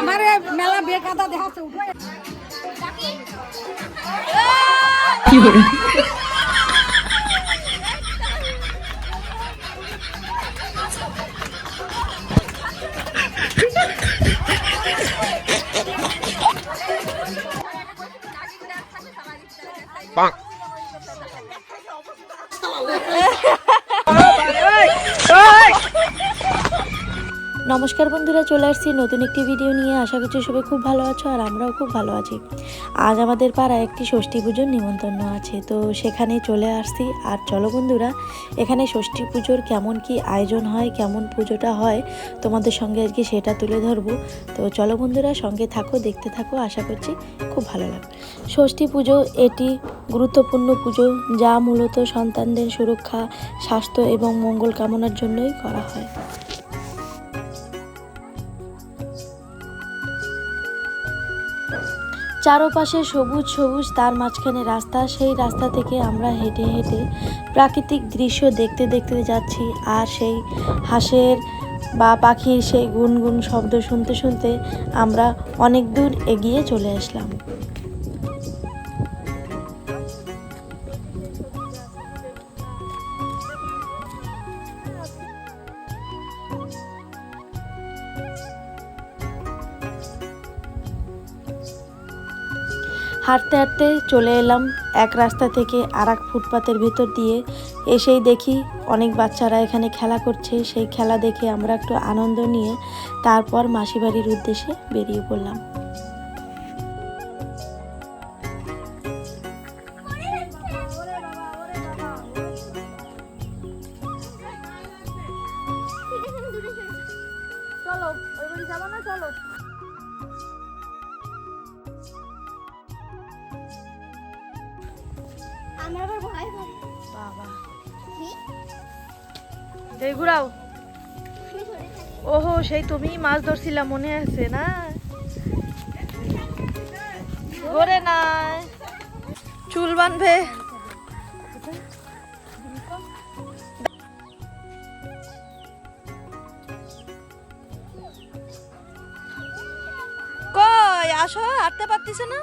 আমার মেলা বেকাদা দেখাচ্ছে উঠে। নমস্কার বন্ধুরা, চলে আসছি নতুন একটি ভিডিও নিয়ে। আশা করছি সবাই খুব ভালো আছো আর আমরাও খুব ভালো আছি। আজ আমাদের পাড়ায় একটি ষষ্ঠী পুজোর নিমন্ত্রণ আছে, তো সেখানে চলে আসছি। আর চলো বন্ধুরা, এখানে ষষ্ঠী পুজোর কেমন কি আয়োজন হয়, কেমন পুজোটা হয়, তোমাদের সঙ্গে আর কি সেটা তুলে ধরবো। তো চলো বন্ধুরা, সঙ্গে থাকো, দেখতে থাকো, আশা করছি খুব ভালো লাগবে। ষষ্ঠী পুজো এটি গুরুত্বপূর্ণ পুজো, যা মূলত সন্তানদের সুরক্ষা, স্বাস্থ্য এবং মঙ্গল কামনার জন্যই করা হয়। চারপাশে সবুজ সবুজ তার মাঝখানে রাস্তা, সেই রাস্তা থেকে আমরা হেঁটে হেঁটে প্রাকৃতিক দৃশ্য দেখতে দেখতে যাচ্ছি আর সেই হাঁসের বা পাখির সেই গুনগুন শব্দ শুনতে শুনতে আমরা অনেক দূর এগিয়ে চলে আসলাম। হাঁটতে হাঁটতে চলে এলাম এক রাস্তা থেকে আর এক ফুটপাতের ভেতর দিয়ে। এসেই দেখি অনেক বাচ্চারা এখানে খেলা করছে। সেই খেলা দেখে আমরা একটু আনন্দ নিয়ে তারপর মাসিবাড়ির উদ্দেশ্যে বেরিয়ে পড়লাম। এই ঘুরাও। ওহো, সেই তুমি মাছ ধরছিলা, মনে আছে না? ধরে নাই চুল বাঁধবে। কই, আসো, হাঁটতে পারতিস না?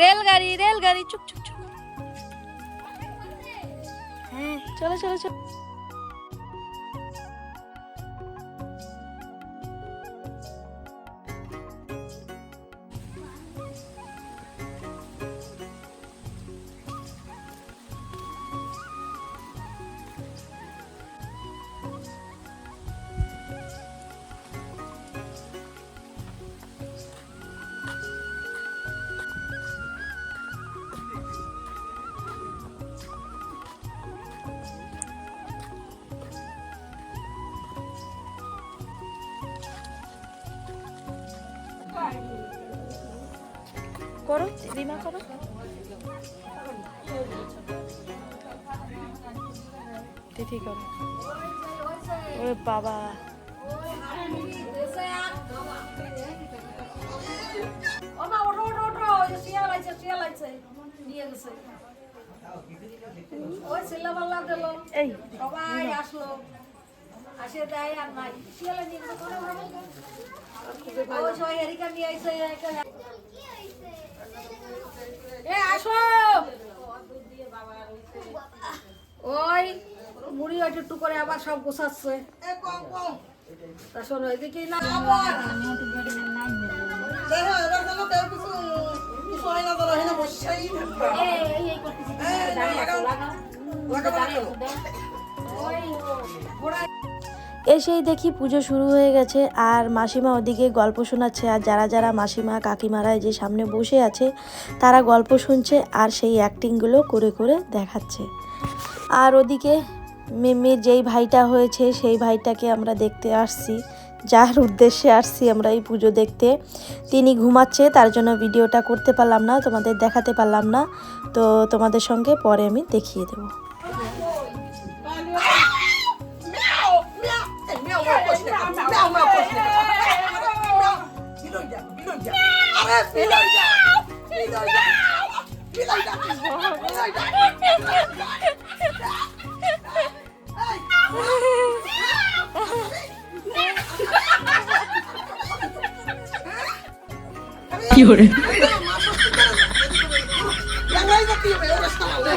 রেলগাড়ি রেলগাড়ি, চুপ চুপ চুপ। হ্যাঁ চলো চলো চলো। নিয়ে গেছে। ওই ছেলে পাল্লা দিল। এই। সবাই আসলো। আসে দেয় আর নাই। শিয়ালে নিয়ে কোনো ভাবে ওই সবাই এরিকা নিয়ে একা- এ আসো ওই মুড়ি ওই একটু করে আবার সব গোছাচ্ছে শোনো এদিকে না। ওই, ঘোড়া এসেই দেখি পুজো শুরু হয়ে গেছে আর মাসিমা ওদিকে গল্প শোনাচ্ছে আর যারা যারা মাসিমা, কাকিমারা যে সামনে বসে আছে, তারা গল্প শুনছে আর সেই অ্যাক্টিংগুলো করে করে দেখাচ্ছে। আর ওদিকে মিমির যেই ভাইটা হয়েছে, সেই ভাইটাকে আমরা দেখতে আসছি। যার উদ্দেশ্যে আসছি আমরা এই পুজো দেখতে। তিনি ঘুমাচ্ছে, তার জন্য ভিডিওটা করতে পারলাম না, তোমাদের দেখাতে পারলাম না। তো তোমাদের সঙ্গে পরে আমি দেখিয়ে দেবো। Me like that. Be like that. Be like that. Be like that. Be like that. y Llore. Ya no hay gatillo, pero ahora está la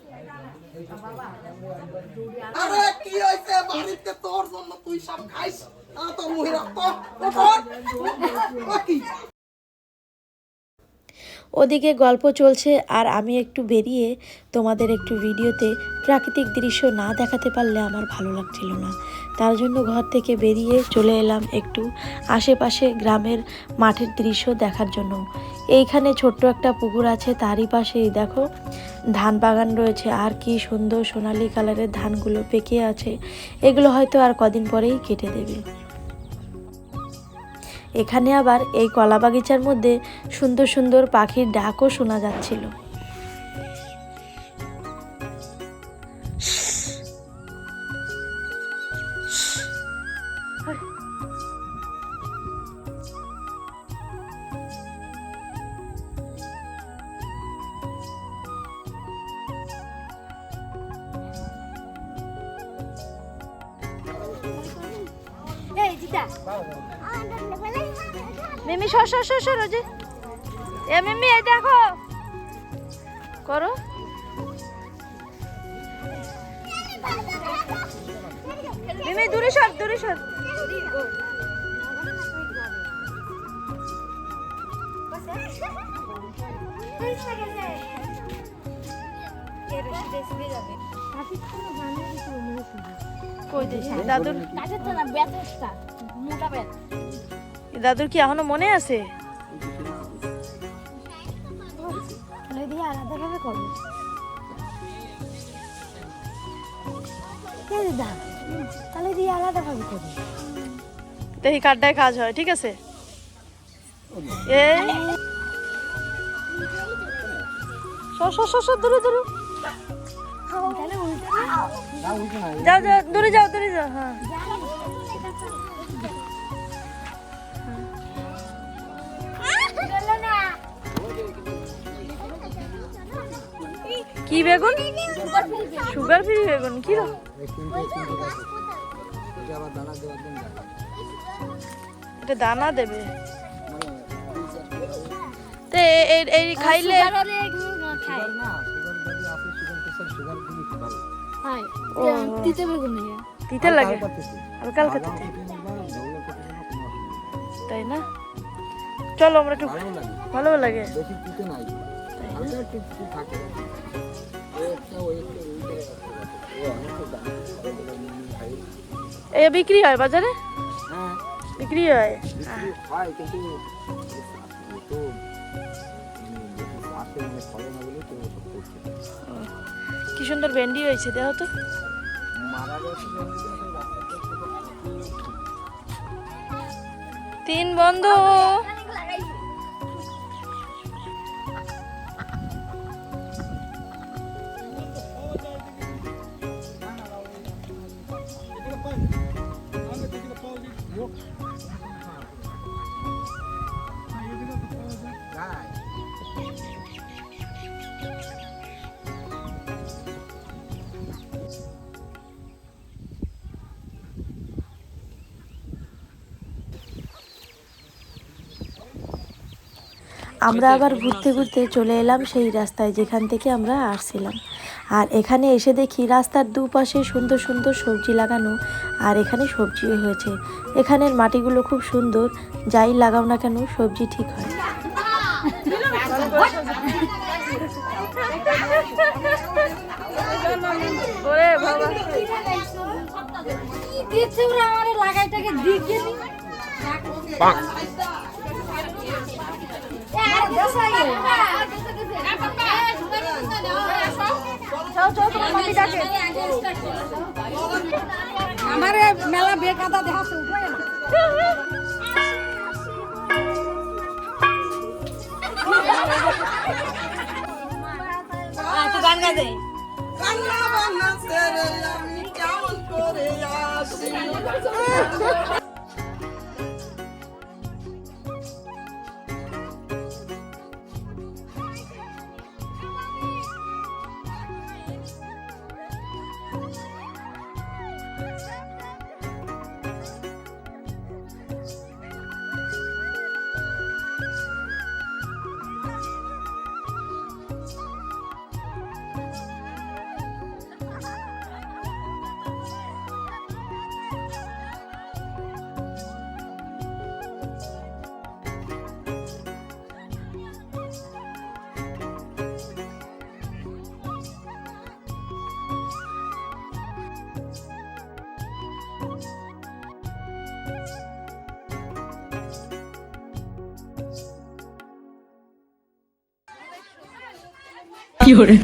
ওদিকে গল্প চলছে, আর আমি একটু বেরিয়ে তোমাদের একটু ভিডিওতে প্রাকৃতিক দৃশ্য না দেখাতে পারলে আমার ভালো লাগছিল না। তার জন্য ঘর থেকে বেরিয়ে চলে এলাম একটু আশেপাশে গ্রামের মাঠের দৃশ্য দেখার জন্য। এইখানে ছোট্ট একটা পুকুর আছে, তারই পাশেই। দেখো, ধান বাগান রয়েছে। আর কি সুন্দর সোনালি কালারের ধানগুলো পেকে আছে। এগুলো হয়তো আর কদিন পরেই কেটে দেবে। এখানে আবার এই কলা বাগিচার মধ্যে সুন্দর সুন্দর পাখির ডাকও শোনা যাচ্ছিল। মিমি সর সর সর এ মিমি এই দেখো। করো। মিমি দূরে সর দূরে সর। কই দাদুর দাদুর কি এখনও মনে আছে? তাহলে দিয়ে করবে দেখি কাজ হয় ঠিক আছে? এই। সর সর সর সর দূরে দূরে যাও যাও দূরে যাও দূরে যাও হ্যাঁ। কি বেগুন? সুগার ফ্রি বেগুন কি এটা দানা দেবে। তো এ- এই- খাইলে হয়। তিতে বেগুন নিয়ে লাগে? হালকা হালকা দিতে তাই না? চলো আমরা একটু ভালো লাগে। বেশি কিছু নাই। হালকা একটু কিছু থাকে। ও একটা ওই একটা উল্টে ও অনেক দাম এ বিক্রি হয় বাজারে? হ্যাঁ। বিক্রি হয়? বিক্রি হয় কিন্তু কি সুন্দর ভেন্ডি হয়েছে দেখো তো। তিন বন্ধু। আমরা আবার ঘুরতে ঘুরতে চলে এলাম সেই রাস্তায় যেখান থেকে আমরা আসছিলাম। আর এখানে এসে দেখি রাস্তার দুপাশে সুন্দর সুন্দর সবজি লাগানো আর এখানে সবজিও হয়েছে। এখানের মাটিগুলো খুব সুন্দর যাই লাগাও না কেন সবজি ঠিক হয়। বাবা। আমার মেলা বেকাদা দেখাচ্ছে উপায় না। কান্না বান্না সেরে আমি কেমন করে আসি? 有人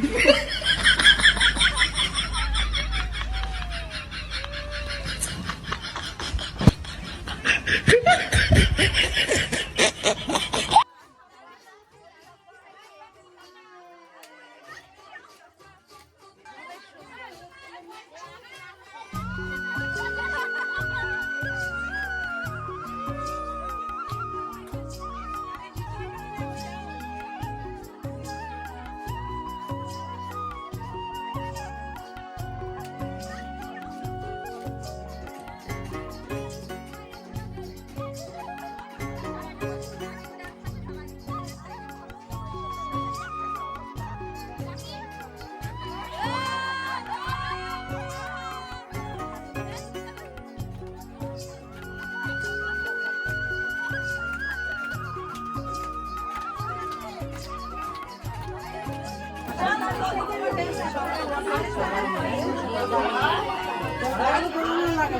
লাগে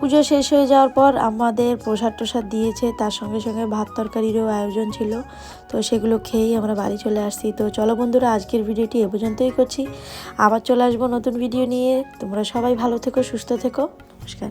পুজো শেষ হয়ে যাওয়ার পর আমাদের প্রসাদ টোসাদ দিয়েছে, তার সঙ্গে সঙ্গে ভাত তরকারিরও আয়োজন ছিল। তো সেগুলো খেয়েই আমরা বাড়ি চলে আসছি। তো চলো বন্ধুরা, আজকের ভিডিওটি এ পর্যন্তই করছি। আবার চলে আসব নতুন ভিডিও নিয়ে। তোমরা সবাই ভালো থেকো, সুস্থ থেকো। নমস্কার।